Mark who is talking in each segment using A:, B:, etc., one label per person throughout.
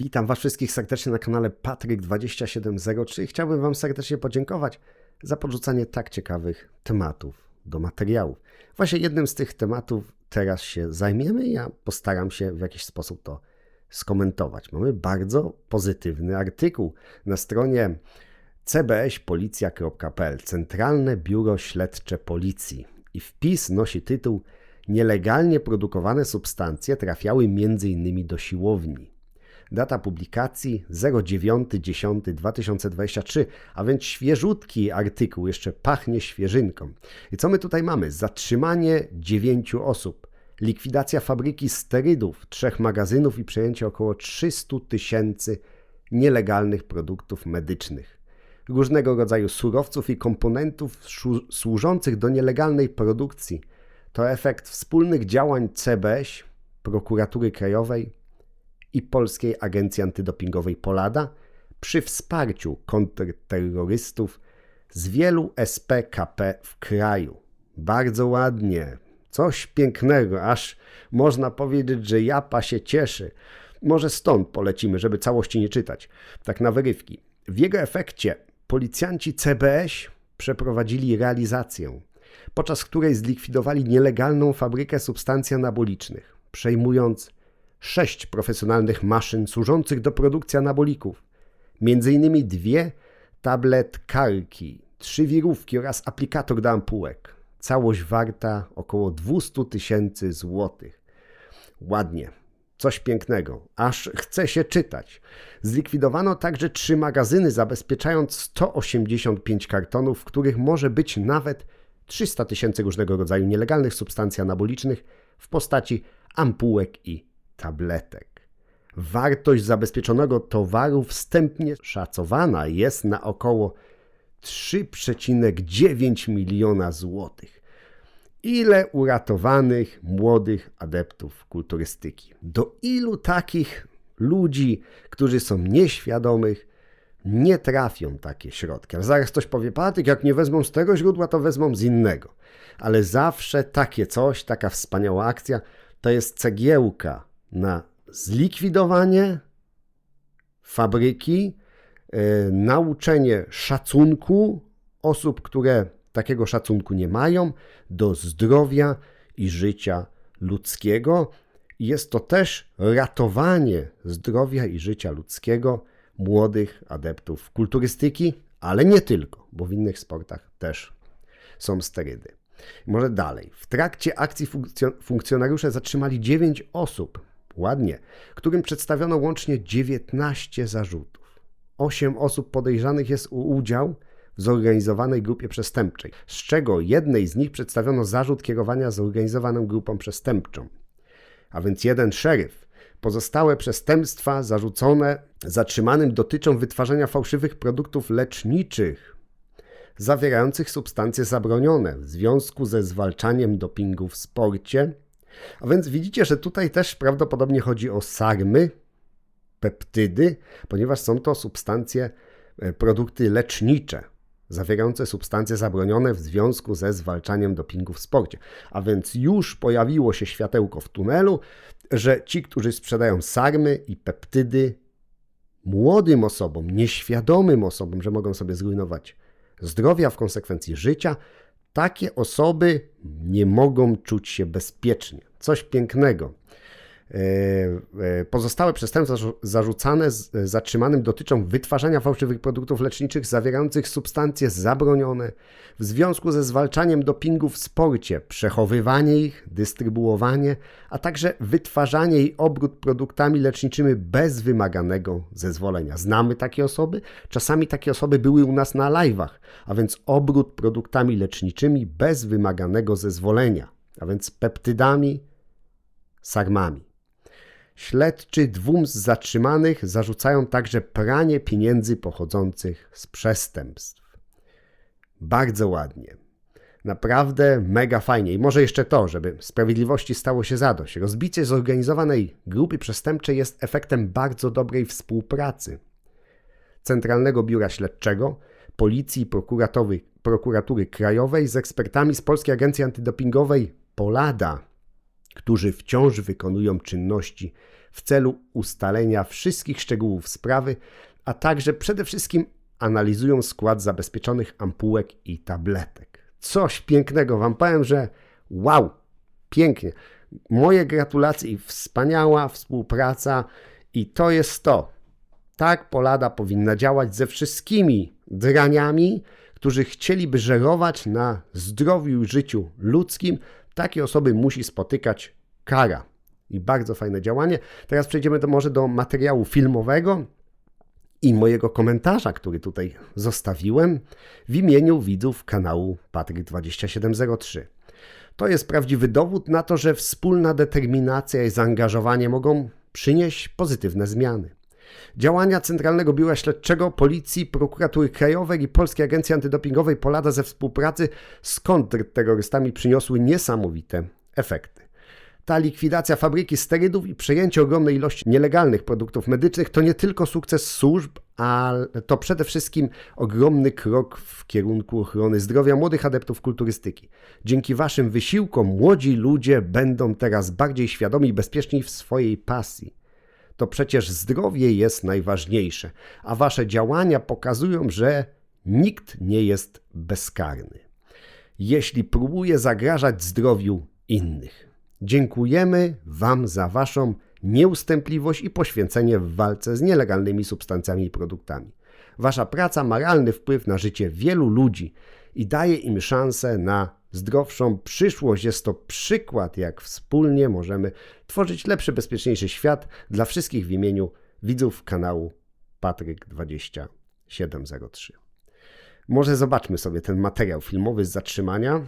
A: Witam Was wszystkich serdecznie na kanale Patryk2703. Chciałbym Wam serdecznie podziękować za podrzucanie tak ciekawych tematów do materiałów. Właśnie jednym z tych tematów teraz się zajmiemy. Ja postaram się w jakiś sposób to skomentować. Mamy bardzo pozytywny artykuł na stronie cbspolicja.pl Centralne Biuro Śledcze Policji i wpis nosi tytuł Nielegalnie produkowane substancje trafiały m.in. do siłowni. Data publikacji 09.10.2023, a więc świeżutki artykuł, jeszcze pachnie świeżynką. I co my tutaj mamy? Zatrzymanie dziewięciu osób, likwidacja fabryki sterydów, trzech magazynów i przejęcie około 300 tysięcy nielegalnych produktów medycznych. Różnego rodzaju surowców i komponentów służących do nielegalnej produkcji to efekt wspólnych działań CBŚ, Prokuratury Krajowej, i Polskiej Agencji Antydopingowej Polada przy wsparciu kontrterrorystów z wielu SPKP w kraju. Bardzo ładnie, coś pięknego, aż można powiedzieć, że japa się cieszy. Może stąd polecimy, żeby całości nie czytać, tak na wyrywki. W jego efekcie policjanci CBŚ przeprowadzili realizację, podczas której zlikwidowali nielegalną fabrykę substancji anabolicznych, przejmując sześć profesjonalnych maszyn służących do produkcji anabolików, m.in. dwie tabletkarki, trzy wirówki oraz aplikator do ampułek. Całość warta około 200 tysięcy złotych. Ładnie, coś pięknego, aż chce się czytać. Zlikwidowano także trzy magazyny, zabezpieczając 185 kartonów, w których może być nawet 300 tysięcy różnego rodzaju nielegalnych substancji anabolicznych w postaci ampułek i tabletek. Wartość zabezpieczonego towaru wstępnie szacowana jest na około 3,9 miliona złotych. Ile uratowanych młodych adeptów kulturystyki? Do ilu takich ludzi, którzy są nieświadomych, nie trafią takie środki? Ale zaraz ktoś powie, Patryk, jak nie wezmą z tego źródła, to wezmą z innego. Ale zawsze takie coś, taka wspaniała akcja, to jest cegiełka na zlikwidowanie fabryki, e, nauczenie szacunku osób, które takiego szacunku nie mają, do zdrowia i życia ludzkiego. Jest to też ratowanie zdrowia i życia ludzkiego młodych adeptów kulturystyki, ale nie tylko, bo w innych sportach też są sterydy. Może dalej. W trakcie akcji funkcjonariusze zatrzymali 9 osób ładnie, którym przedstawiono łącznie 19 zarzutów. Osiem osób podejrzanych jest o udział w zorganizowanej grupie przestępczej, z czego jednej z nich przedstawiono zarzut kierowania zorganizowaną grupą przestępczą. A więc jeden szeryf. Pozostałe przestępstwa zarzucone zatrzymanym dotyczą wytwarzania fałszywych produktów leczniczych zawierających substancje zabronione w związku ze zwalczaniem dopingu w sporcie a więc widzicie, że tutaj też prawdopodobnie chodzi o sarmy, peptydy, ponieważ są to substancje, e, produkty lecznicze, zawierające substancje zabronione w związku ze zwalczaniem dopingu w sporcie. A więc już pojawiło się światełko w tunelu, że ci, którzy sprzedają sarmy i peptydy młodym osobom, nieświadomym osobom, że mogą sobie zrujnować zdrowia, w konsekwencji życia, takie osoby nie mogą czuć się bezpiecznie. Coś pięknego. E, e, pozostałe przestępstwa zarzucane zatrzymanym dotyczą wytwarzania fałszywych produktów leczniczych zawierających substancje zabronione w związku ze zwalczaniem dopingu w sporcie, przechowywanie ich, dystrybuowanie, a także wytwarzanie i obrót produktami leczniczymi bez wymaganego zezwolenia. Znamy takie osoby? Czasami takie osoby były u nas na live'ach, a więc obrót produktami leczniczymi bez wymaganego zezwolenia, a więc peptydami, sarmami. Śledczy dwóm z zatrzymanych zarzucają także pranie pieniędzy pochodzących z przestępstw. Bardzo ładnie. Naprawdę mega fajnie. I może jeszcze to, żeby sprawiedliwości stało się zadość. Rozbicie zorganizowanej grupy przestępczej jest efektem bardzo dobrej współpracy Centralnego Biura Śledczego, Policji Prokuratury Krajowej z ekspertami z Polskiej Agencji Antydopingowej Polada, którzy wciąż wykonują czynności w celu ustalenia wszystkich szczegółów sprawy, a także przede wszystkim analizują skład zabezpieczonych ampułek i tabletek. Coś pięknego Wam powiem, że wow, pięknie. Moje gratulacje i wspaniała współpraca i to jest to. Tak Polada powinna działać ze wszystkimi draniami, którzy chcieliby żerować na zdrowiu i życiu ludzkim. Takie osoby musi spotykać kara. I bardzo fajne działanie. Teraz przejdziemy do, może do materiału filmowego i mojego komentarza, który tutaj zostawiłem w imieniu widzów kanału Patryk 2703. To jest prawdziwy dowód na to, że wspólna determinacja i zaangażowanie mogą przynieść pozytywne zmiany. Działania Centralnego Biura Śledczego, Policji, Prokuratury Krajowej i Polskiej Agencji Antydopingowej Polada ze współpracy z kontrterrorystami przyniosły niesamowite efekty. Ta likwidacja fabryki sterydów i przejęcie ogromnej ilości nielegalnych produktów medycznych to nie tylko sukces służb, ale to przede wszystkim ogromny krok w kierunku ochrony zdrowia młodych adeptów kulturystyki. Dzięki Waszym wysiłkom młodzi ludzie będą teraz bardziej świadomi i bezpieczni w swojej pasji. To przecież zdrowie jest najważniejsze, a Wasze działania pokazują, że nikt nie jest bezkarny. Jeśli próbuje zagrażać zdrowiu innych. Dziękujemy Wam za Waszą nieustępliwość i poświęcenie w walce z nielegalnymi substancjami i produktami. Wasza praca ma realny wpływ na życie wielu ludzi i daje im szansę na zdrowszą przyszłość. Jest to przykład, jak wspólnie możemy tworzyć lepszy, bezpieczniejszy świat dla wszystkich w imieniu widzów kanału Patryk 2703. Może zobaczmy sobie ten materiał filmowy z zatrzymania.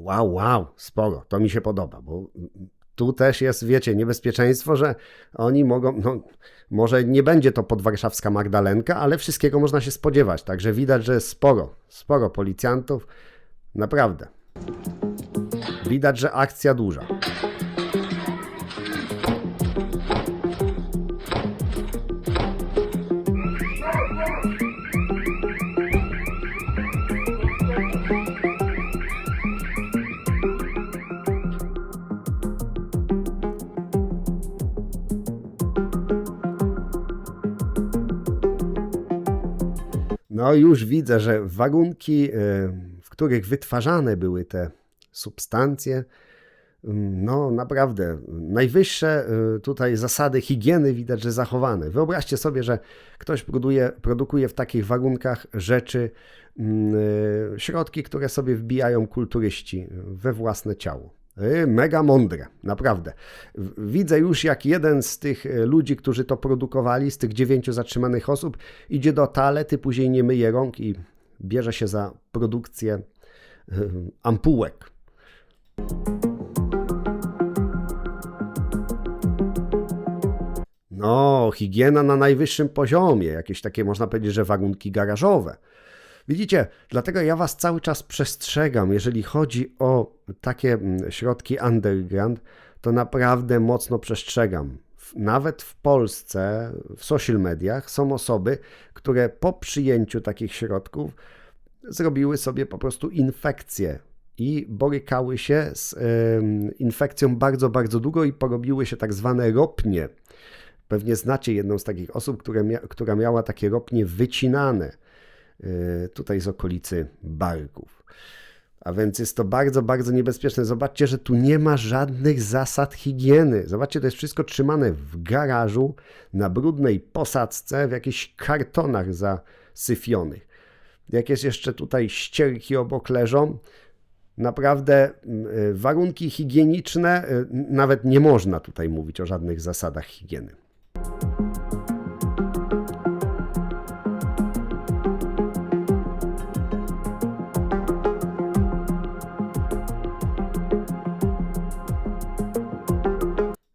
A: Wow, wow, sporo. To mi się podoba, bo tu też jest, wiecie, niebezpieczeństwo, że oni mogą, no, może nie będzie to podwarszawska Magdalenka, ale wszystkiego można się spodziewać. Także widać, że sporo, sporo policjantów. Naprawdę. Widać, że akcja duża. No już widzę, że warunki, e, w których wytwarzane były te substancje, mm, no naprawdę najwyższe e, tutaj zasady higieny widać, że zachowane. Wyobraźcie sobie, że ktoś produkuje, produkuje w takich warunkach rzeczy, mm, e, środki, które sobie wbijają kulturyści we własne ciało. Y, mega mądre, naprawdę. Widzę już, jak jeden z tych y, ludzi, którzy to produkowali, z tych dziewięciu zatrzymanych osób, idzie do toalety, później nie myje rąk i bierze się za produkcję y, ampułek. No, higiena na najwyższym poziomie, jakieś takie można powiedzieć, że warunki garażowe. Widzicie, dlatego ja Was cały czas przestrzegam, jeżeli chodzi o takie mm, środki underground, to naprawdę mocno przestrzegam. Nawet w Polsce, w social mediach są osoby, które po przyjęciu takich środków zrobiły sobie po prostu infekcję i borykały się z infekcją bardzo, bardzo długo i porobiły się tak zwane ropnie. Pewnie znacie jedną z takich osób, która miała takie ropnie wycinane tutaj z okolicy Barków. A więc jest to bardzo, bardzo niebezpieczne. Zobaczcie, że tu nie ma żadnych zasad higieny. Zobaczcie, to jest wszystko trzymane w garażu, na brudnej posadzce, w jakichś kartonach zasyfionych. Jakieś jeszcze tutaj ścierki obok leżą. Naprawdę y, warunki higieniczne, y, nawet nie można tutaj mówić o żadnych zasadach higieny.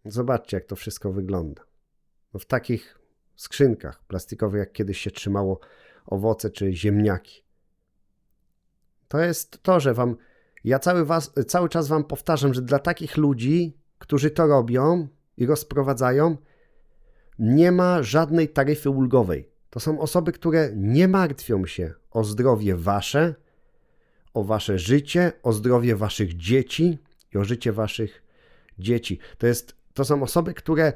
A: Zobaczcie, jak to wszystko wygląda. No w takich skrzynkach plastikowych, jak kiedyś się trzymało owoce czy ziemniaki. To jest to, że wam. Ja cały, was, cały czas wam powtarzam, że dla takich ludzi, którzy to robią i rozprowadzają, nie ma żadnej taryfy ulgowej. To są osoby, które nie martwią się o zdrowie wasze, o wasze życie, o zdrowie waszych dzieci i o życie waszych dzieci. To, jest, to są osoby, które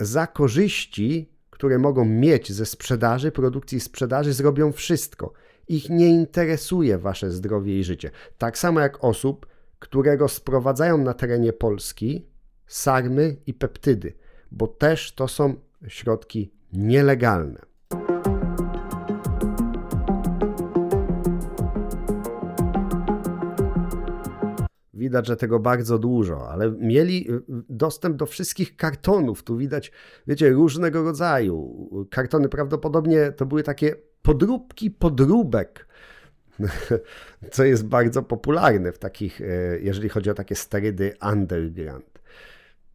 A: za korzyści, które mogą mieć ze sprzedaży, produkcji sprzedaży, zrobią wszystko. Ich nie interesuje wasze zdrowie i życie. Tak samo jak osób, którego sprowadzają na terenie Polski sarmy i peptydy, bo też to są środki nielegalne. Widać, że tego bardzo dużo, ale mieli y, dostęp do wszystkich kartonów. Tu widać, wiecie, różnego rodzaju. Kartony prawdopodobnie to były takie podróbki podróbek, co jest bardzo popularne w takich, e, jeżeli chodzi o takie sterydy underground.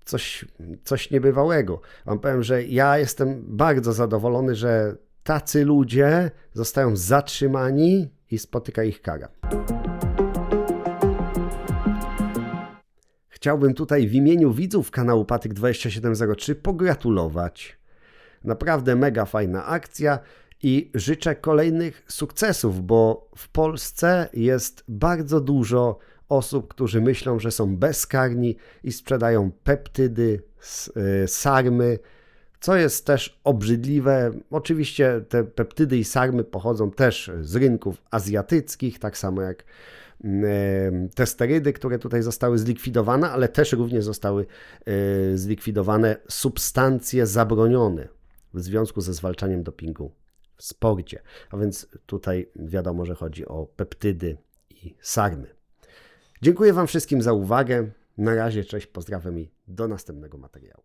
A: Coś, coś niebywałego. Wam powiem, że ja jestem bardzo zadowolony, że tacy ludzie zostają zatrzymani i spotyka ich kara. Chciałbym tutaj w imieniu widzów kanału Patyk 2703 pogratulować. Naprawdę mega fajna akcja i życzę kolejnych sukcesów, bo w Polsce jest bardzo dużo osób, którzy myślą, że są bezkarni i sprzedają peptydy, y, sarmy, co jest też obrzydliwe. Oczywiście te peptydy i sarmy pochodzą też z rynków azjatyckich, tak samo jak mm, te sterydy, które tutaj zostały zlikwidowane, ale też również zostały y, zlikwidowane substancje zabronione w związku ze zwalczaniem dopingu w sporcie. A więc tutaj wiadomo, że chodzi o peptydy i sarmy. Dziękuję Wam wszystkim za uwagę. Na razie, cześć, pozdrawiam i do następnego materiału.